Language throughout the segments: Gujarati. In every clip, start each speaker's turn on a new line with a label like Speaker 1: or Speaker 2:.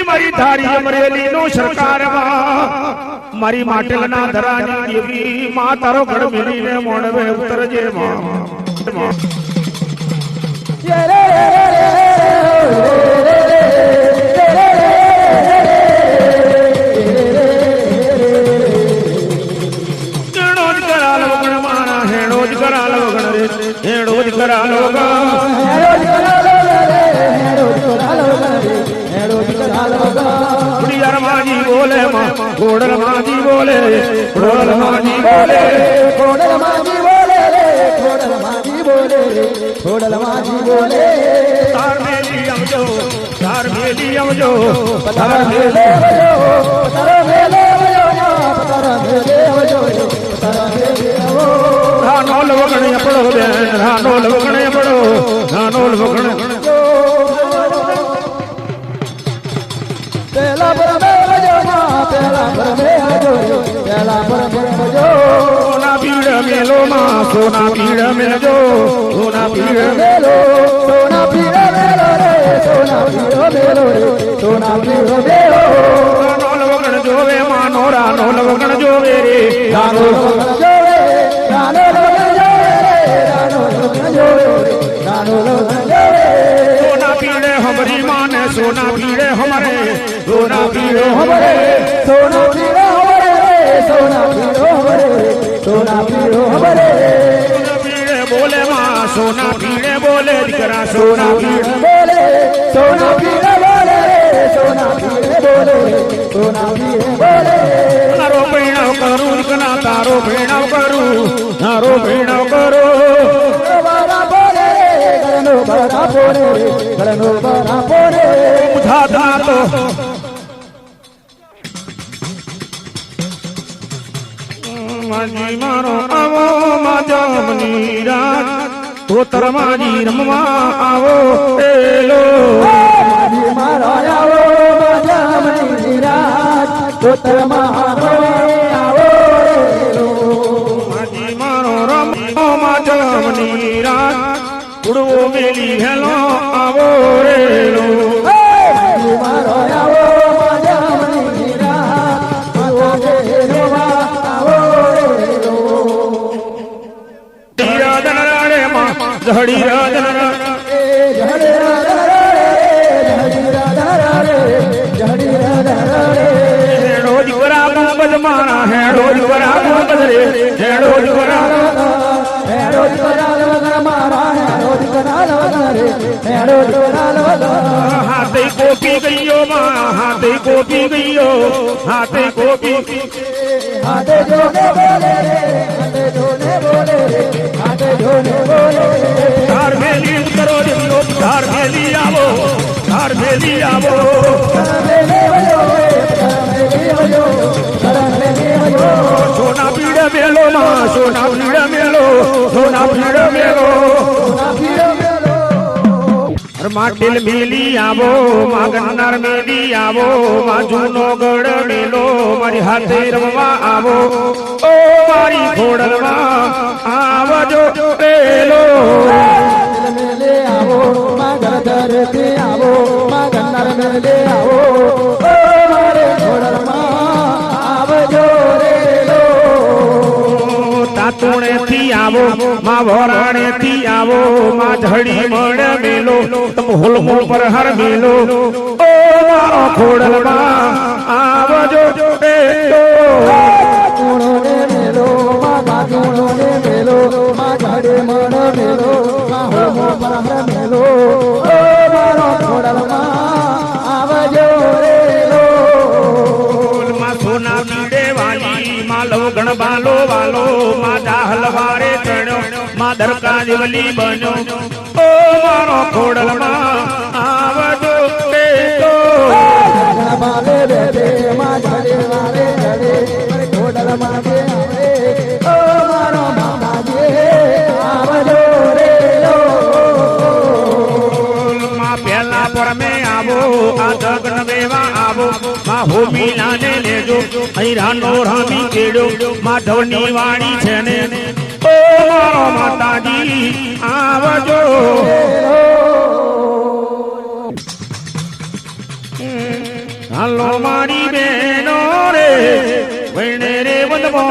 Speaker 1: ગઈ મારી ધારી અમરેલી નો સરકારમાં મારી માટલના ધરાની દેવી મા તારો ઘર મેલીને મોડવે ઉતરજે હેણો જ કરાલો વગણ રે, હેણો જ કરાલો વગણ માજી બોલે ઘોડલ માજી બોલે તાર મેલી આવજો તાર મેલી આવજો તાર મેલી રાનો લવગણ પડો બેન રાનો લવગણ પડો રાનો લવગણ મેલો માં, સોના પીડ મેલજો, સોના પીડ
Speaker 2: મેલો, સોના પીરો મેલો રે, સોના પીરો મેલો રે, સોના પીરો મેલો.
Speaker 1: રાનો લવગણ જોવે સોના પીડે હમરી માને, સોના પીડે હમરે, સોના પીડે
Speaker 2: હમરે, સોના પીરો સોના પીરો હમરે સોના પીરો હમરે
Speaker 1: બોલે માં સોના પીડે બોલે દીકરા સોના પીડે
Speaker 2: બોલે સોના પીરે બોલે સોના પીરે બોલે
Speaker 1: તારો ભેણાવ કરું દીકરા તારો ભેણાવ કરું તારો ભેણાવ કરું
Speaker 2: બરા બોલે રે ગળનો બરા બોલે રે ગળનો બોલે
Speaker 1: બુધાતા તો માજી મારો આવો માજા મની રાત. ધોતર માજી રમવા આવો એલો
Speaker 2: માજી મારો આવો માજા મની રાત. પુત્ર મારો આવો રેલો
Speaker 1: માજી મારો રમો માજા મની રાત. ઉડવો મેલી હેલો આવો રેલો ધડી રાદન હેડો જ વરા ગુંબદ મારા હેડો જ વરા ગુંબદ રે હેડો જ વરા હાથે કોપી ગયો. હાથે કોપી ગયો હાથે કોપી ધાર મેલી ઉતરો દેવીઓ ધાર મેલી આવો ધાર મેલી આવો. સોના પીડ મેલો માં સોના પીડ મેલો સોના પીડ મેલો. માટેલ મેલી. આવો માં ગન્નાર મેલી આવો માં જૂનો ગઢ મેલો મારી હાથે રમવા આવો. ઓ મારી ખોડલમાં આવજો પેલો.
Speaker 2: આવો માગર ધરતે આવો માગર મેલે આવો મારે ઘોડરમાં આવજો
Speaker 1: તાતુણે થી આવો માં વરાણે થી આવો, માં ઝડી મળ મેલો, તમ હોલ પર હર મેલો. ઓ, મારો ખોડલમાં આવજો પેલો. દરકા બનો. ઓ મારો ખોડલમાં આવજો પેલો
Speaker 2: બાલે રે માં ઝડે વારે ઘોડલ માગે ઓ મારો રે
Speaker 1: વાણી છે ને. માતાજી આવજો. હાલો મારી બેનો રે વૈણે રે વદમો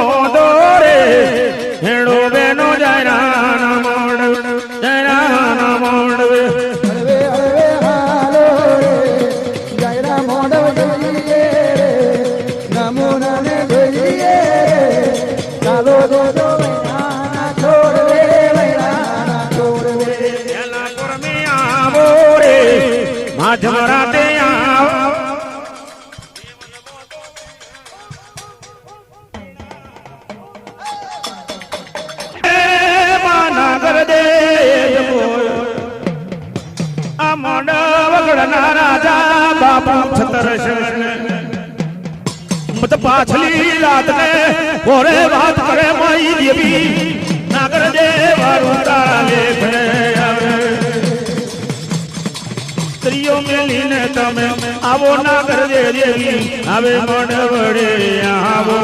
Speaker 1: Deu moral. આવો ના કરજે દેવી હવે મન વડે આવો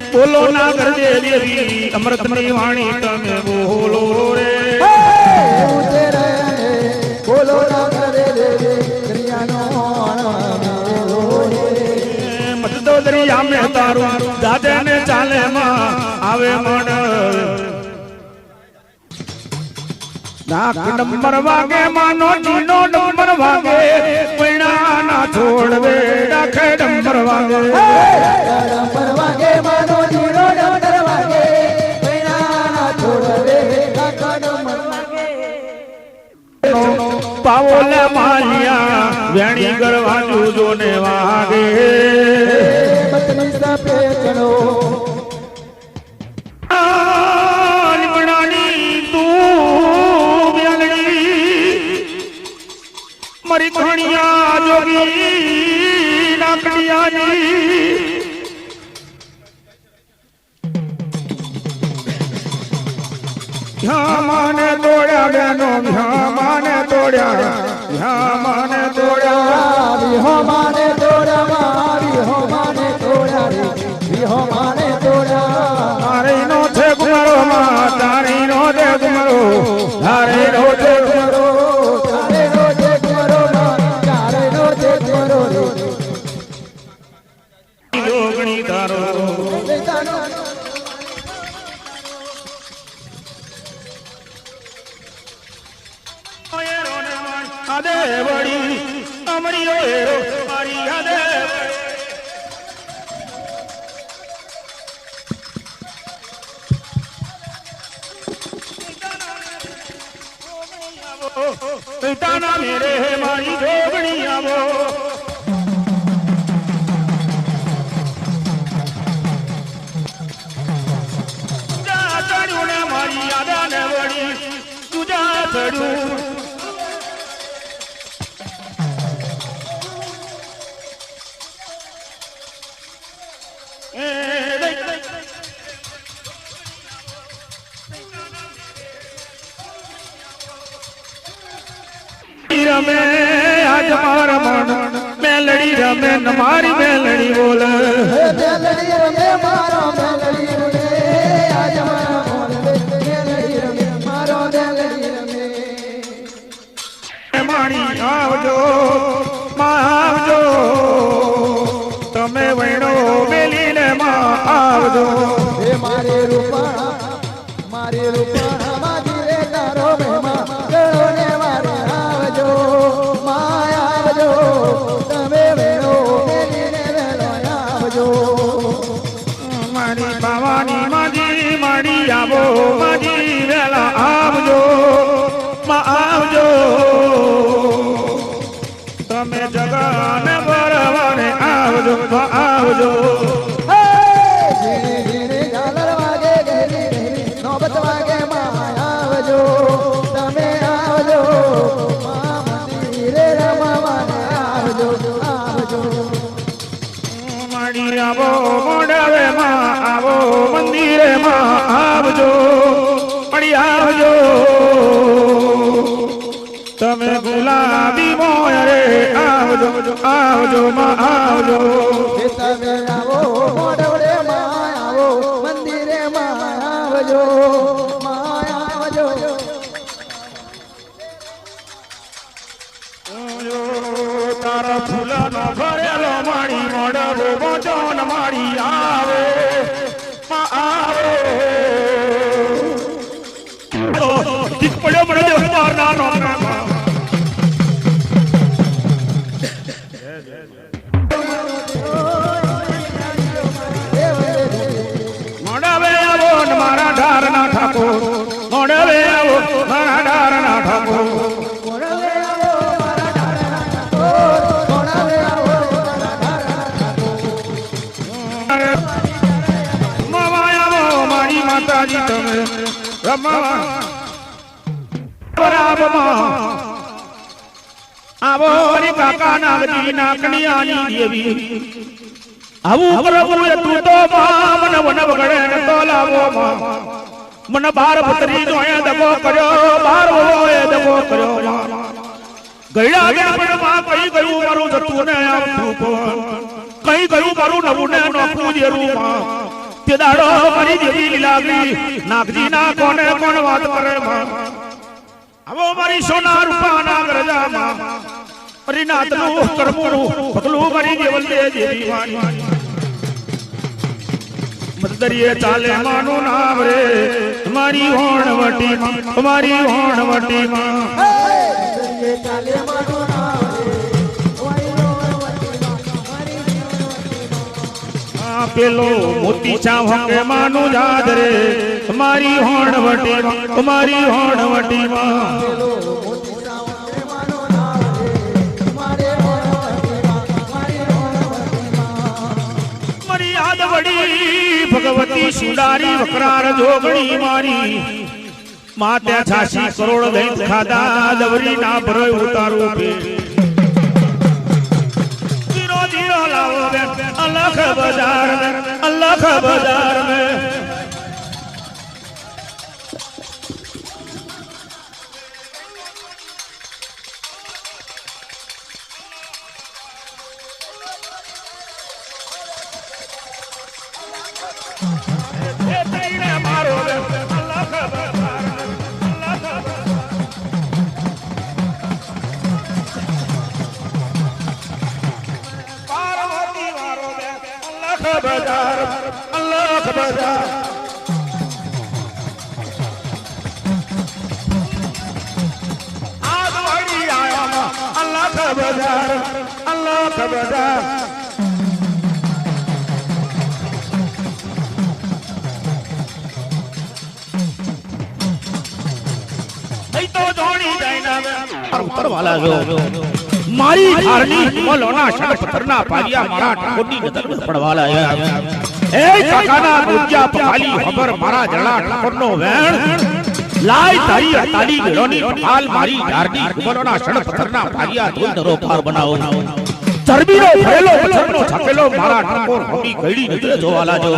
Speaker 1: બોલો ના કરજે દેવી અમૃતમય વાણી તમે બોલો રે
Speaker 2: મતદો ના કરે
Speaker 1: દેવી દરિયા મેં તારું દાદા ને ચાલે માં આવે મન નાક નંબર વાગે માનો ચીનો નંબર વાગે પૈણા ના છોડવે નાખ નંબર વાગે.
Speaker 2: નંબર વાગે માનો ચીનો નંબર વાગે પૈણા ના છોડવે નાખ નંબર વાગે.
Speaker 1: પાવોલે માલિયા વેણી કરવાનું જોને વાગે.
Speaker 2: મત પે ચડો
Speaker 1: નો વ્યામાને તોડ્યા. વ્યામાને રમે મારી મેલડી બોલ.
Speaker 2: મેલડી રમે મારો મેલડી રમે. મારો મેલડી રમે
Speaker 1: માણી આવજો. Nobody. Nobody. આવજો
Speaker 2: આવજો
Speaker 1: માં આવજો. તમે આવો મોડવડે માં આવો મંદિરે માં આવજો ભરેલો માળી મોડવો મોજોન માળી આવે આવે. ઠાકોર મોડવે આવો મારા ડારના ઠાકોર માતાજી તમે. આવો રે કાકા નાગજી નાકની દેવી. મને બાર ભત્રી નો એ દગો કર્યો, બાર વોળો એ દગો કર્યો. ગયડા ગયા પણ માં કઈ ગયું મારું જતું ને આવતું પણ કઈ ગયું મારું નવું ને નોખું જેરું માં. તે દાડો મારી દેવી લાગી નાગજી ના કોને કોણ વાત કરે માં. આવો મારી સોના રૂપા ના ગરજા માં પરિનાથનું કરમું પગલું મારી દેવલ દેવી મારી મદદરીએ ચાલે માનું નામ રે. મારી હોણવટી માં તમારી હોણ વટી માં આ પેલો મોતી ચાવ કે માનું જાદ રે. મારી હોણવટી માં તમારી હોણ વટી માં યાદ ભગવતી સુડારી વકરાર જોગણી મારી. માતે છાસી કરોડ દૈત ખાધા દવરી ના ભરોય ઉતારો પે. જીરો જીરો લાવો બેન, અલખ બજાર અલખ બજાર મે જોડી જાય ના
Speaker 3: ઉતરવાલા જો.
Speaker 1: મારી ધારની હિમલોના ષડપથરના પારિયા મારા ઠાકોરની નજર પડવાલા એ કાકાના ગુજ્યા પખાલી ખબર, મારા જણા ઠાકોરનો વેણ. લાય તારી અતાલી ગળોની પખાલ મારી ધારની શણ પથરના પારિયા ધોઈ
Speaker 3: ધરો પાર બનાવો.
Speaker 1: ચરબીનો ભરેલો પથ્થરનો છકેલો મારા ઠાકોર હમી ગળી નજરે જોવાલા જો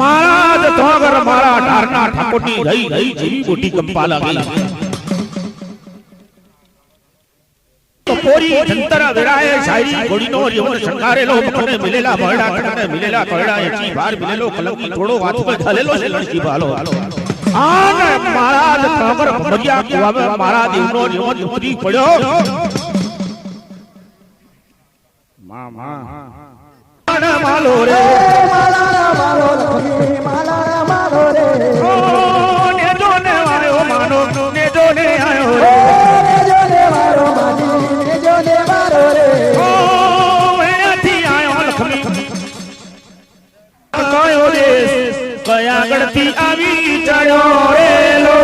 Speaker 1: મારા જ ધોગર, મારા ઢારના ઠાકોરની રહી રહી જેવી મોટી કંપા લાગી. પોરી જંતર વિરાય શાયરી ઘોડીનો યવન શંકારેલો મખને મિલેલા બરડા કટને મિલેલા કળડા એચી ભાર મિલેલો કલંકી થોડો હાથમાં ઝાલેલો છે લણકી ભાલો. આને મહારાજ કમર ભરિયા કુવાવે મારા દેવનો યવન ઉતરી પડ્યો. મા મા. માલો રે. ઓ આવી ચડ્યો રેલો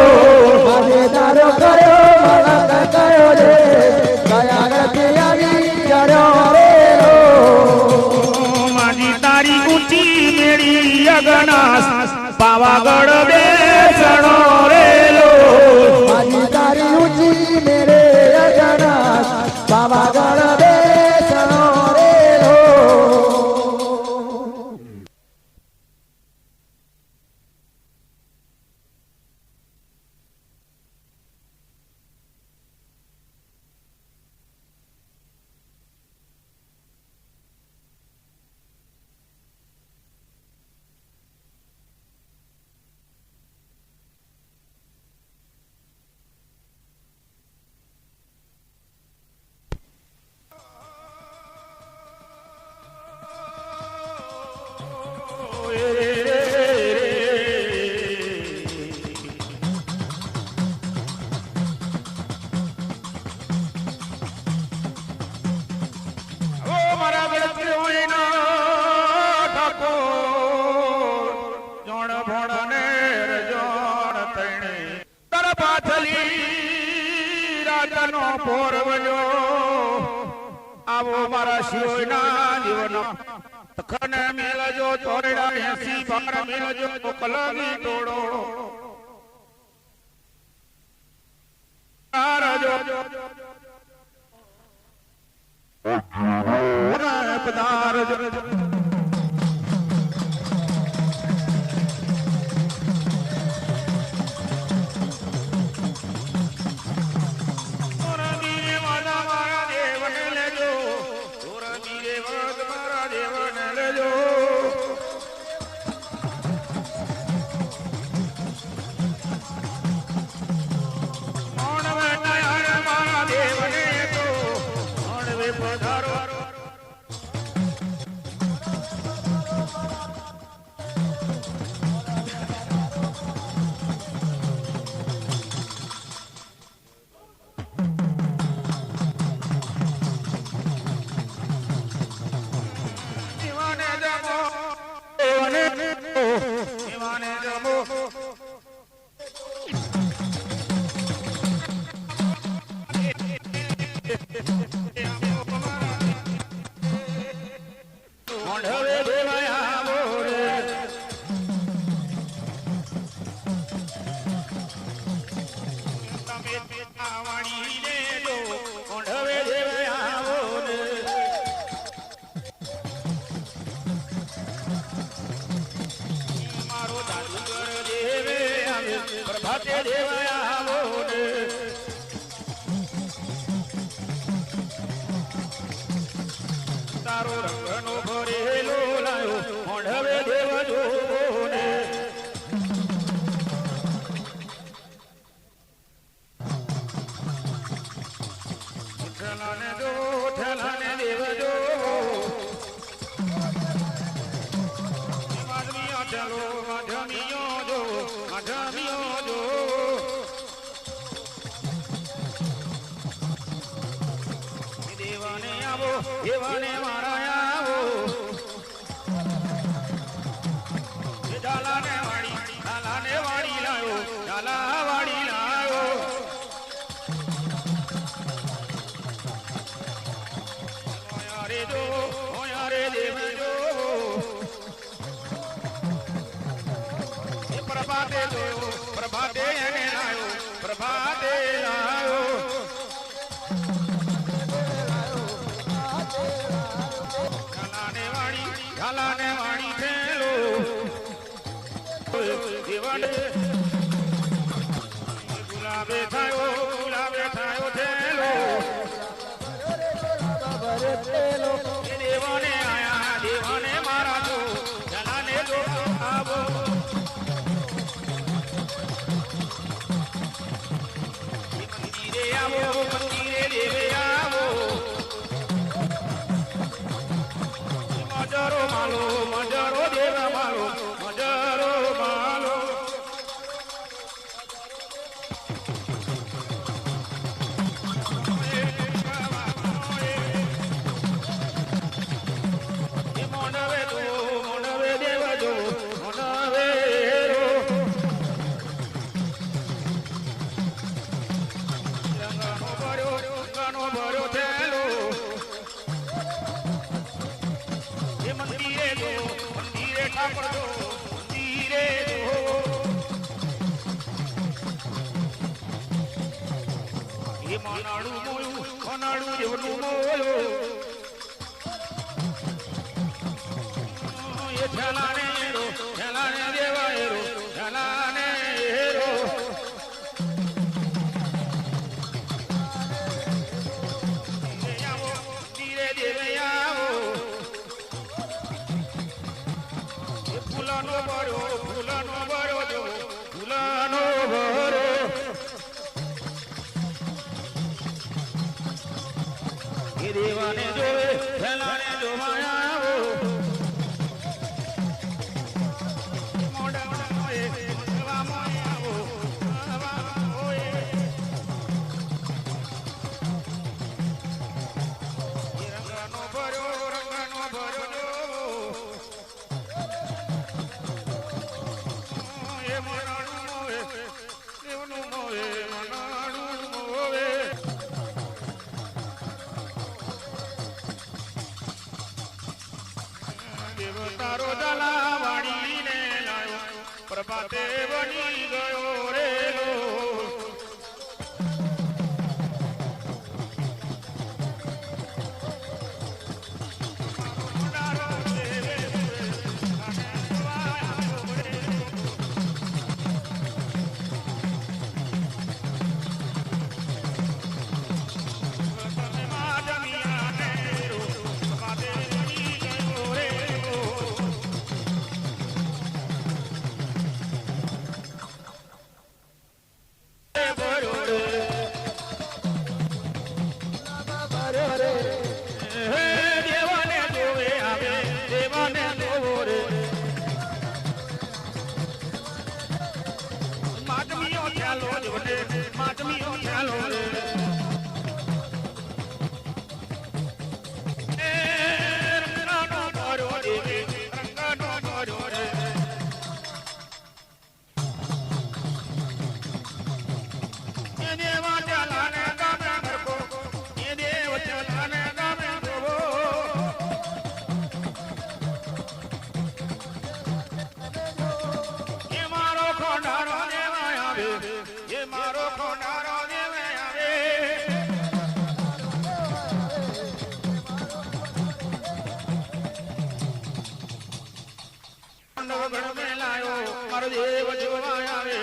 Speaker 1: મારી તારી ઊંચી મેળી અગણાસ પાવાગઢ બ્યાસી બાર મેળજો મોકલાવી ટોળો. પધારજો. ગુલાબે થયો ગુલાબે થયો થેલો ખોનાડું મોયું એ કોંઢવગણ લાયો. મારો દેવ જોવા આવે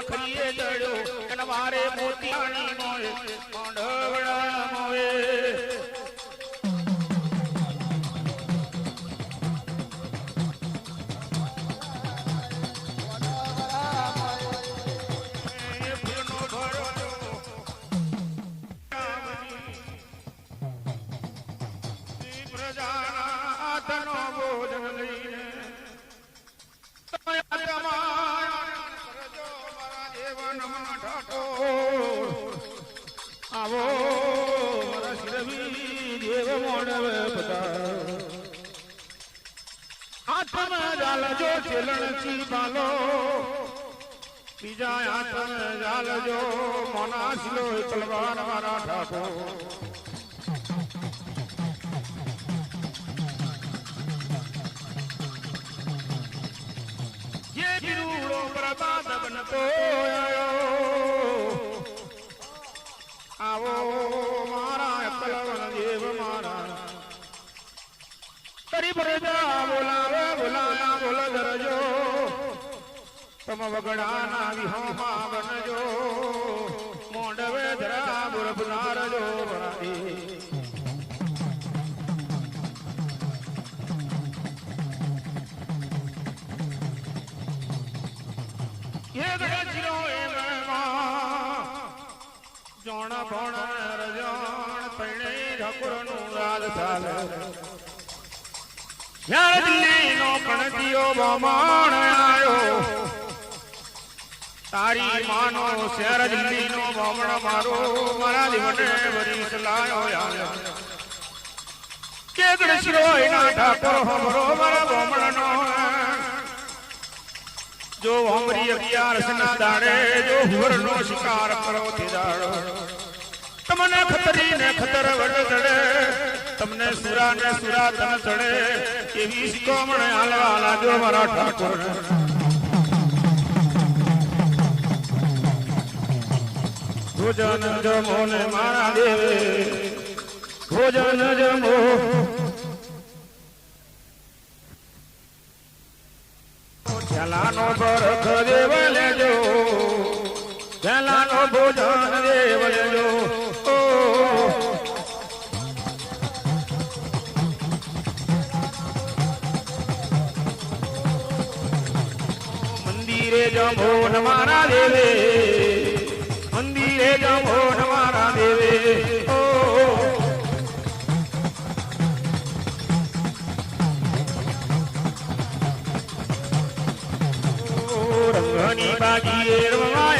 Speaker 1: એ રૂપા ખરીએ જડ્યો અને વારે મોતિયાણી મોય કોંઢવડા ચેલણ બાલો બીજા હાથમાં જાલજો મોનાસલો તલવાર મારા ઠાકોર. પ્રભાત બનતો તમ વગડાના વિહોમાં બનજો મોંડવે ધરા બુરબનારજો ભરાડી એ ગણેશનો એ મહેમા જોણ ભણ રજણ પૈણે ઠાકોરનું રાજ ચાલે યાર દિલ્હીનો કણકીયો બમાણ આયો. તારી માનો શેર દિલ્હીનો બમણ મારો, મારા દીવને વરીસ લાયો આવ્યો કે શિરોય ના ઠાકોર હમરો, મારા બમણનો જો હમરી અગિયારસ ના દાડે, જો હુવરનો શિકાર કરો તે દાડો. તમને ખતરી ને ખતર વડ ચડે, તમને સુરા ને સુરા તન ચડે, એવી શિકોમણ હાલવા લાગ્યો મારા ઠાકોર. ભોજન જમો ને મારા દેવે, ભોજન જમો. જલાનો બરખ દેવ લેજો જલાનો ભોજન દેવ લેજો. મંદિરે જમો ને મારા દેવે મંદિરે જામો મારા દેવે રંગની બાજી રમાય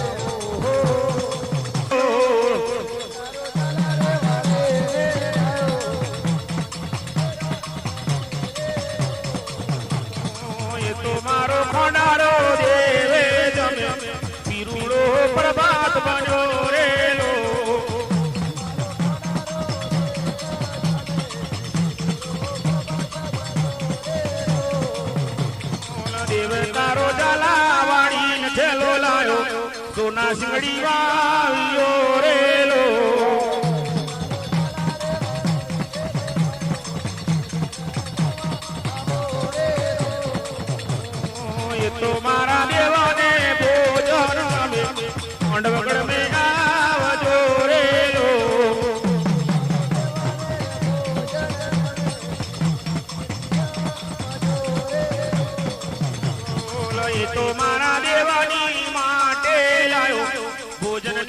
Speaker 1: આંગળી વાલ્યો રેલો એ તો મારા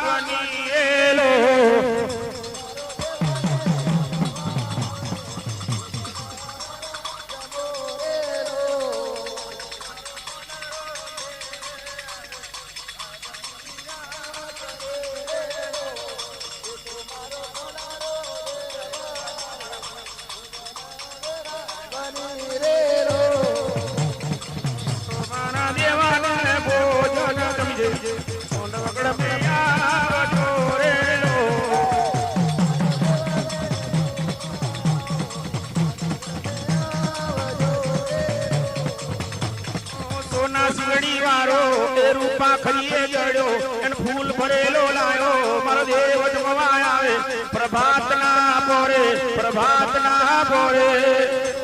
Speaker 1: ધ્વનિ એલો. পরে